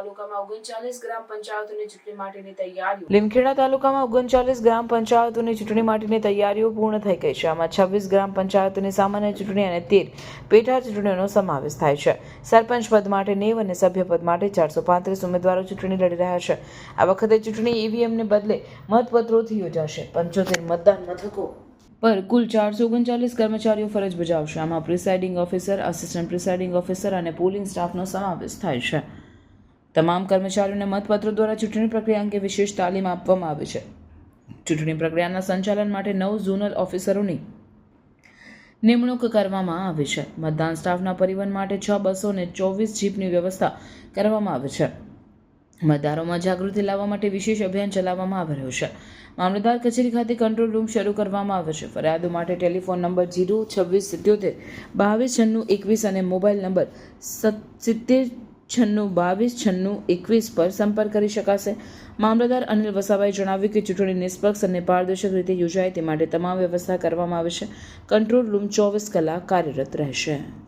તાલુકામાં ઓગણચાલીસ ગ્રામ પંચાયતોની ચૂંટણી માટેની તૈયારીઓ. લીમખેડા તાલુકામાં ઓગણચાલીસ ગ્રામ પંચાયતોની ચૂંટણી માટેની તૈયારીઓ પૂર્ણ થઈ ગઈ છે. આમાં છવ્વીસ ગ્રામ પંચાયતોની સામાન્ય ચૂંટણી અને તેર પેટા ચૂંટણીઓનો સમાવેશ થાય છે. સરપંચ પદ માટે નેવ અને સભ્ય પદ માટે ચારસો પાંત્રીસ ઉમેદવારો ચૂંટણી લડી રહ્યા છે. આ વખતે ચૂંટણી ઈવીએમને બદલે મતપત્રોથી યોજાશે. પંચોતેર મતદાન મથકો પર કુલ ચારસો ઓગણચાલીસ કર્મચારીઓ ફરજ બજાવશે. આમાં presiding officer assistant presiding officer અને પોલિંગ સ્ટાફનો સમાવેશ થાય છે. તમામ કર્મચારીઓને મતપત્રો દ્વારા ચૂંટણી પ્રક્રિયા અંગે વિશેષ તાલીમ આપવામાં આવે છે. ચૂંટણી પ્રક્રિયાના સંચાલન માટે નવ ઝોનલ ઓફિસરોની નિમણૂક કરવામાં આવી છે. મતદાન સ્ટાફના પરિવહન માટે છ બસો અને ચોવીસ જીપની વ્યવસ્થા કરવામાં આવી છે. મતદારોમાં જાગૃતિ લાવવા માટે વિશેષ અભિયાન ચલાવવામાં આવી રહ્યું છે. મામલતદાર કચેરી ખાતે કંટ્રોલ રૂમ શરૂ કરવામાં આવ્યો છે. ફરિયાદો માટે ટેલિફોન નંબર જીરો છવ્વીસ સિત્યોતેર, બાવીસ છન્નું એકવીસ અને મોબાઈલ નંબર સત- સિત્તેર છન્નું બાવીસ, છન્નું એકવીસ પર સંપર્ક કરી શકાશે. મામલતદાર અનિલ વસાવાએ જણાવ્યું કે ચૂંટણી નિષ્પક્ષ અને પારદર્શક રીતે યોજાય તે માટે તમામ વ્યવસ્થા કરવામાં આવશે કંટ્રોલ રૂમ ચોવીસ કલાક કાર્યરત રહેશે.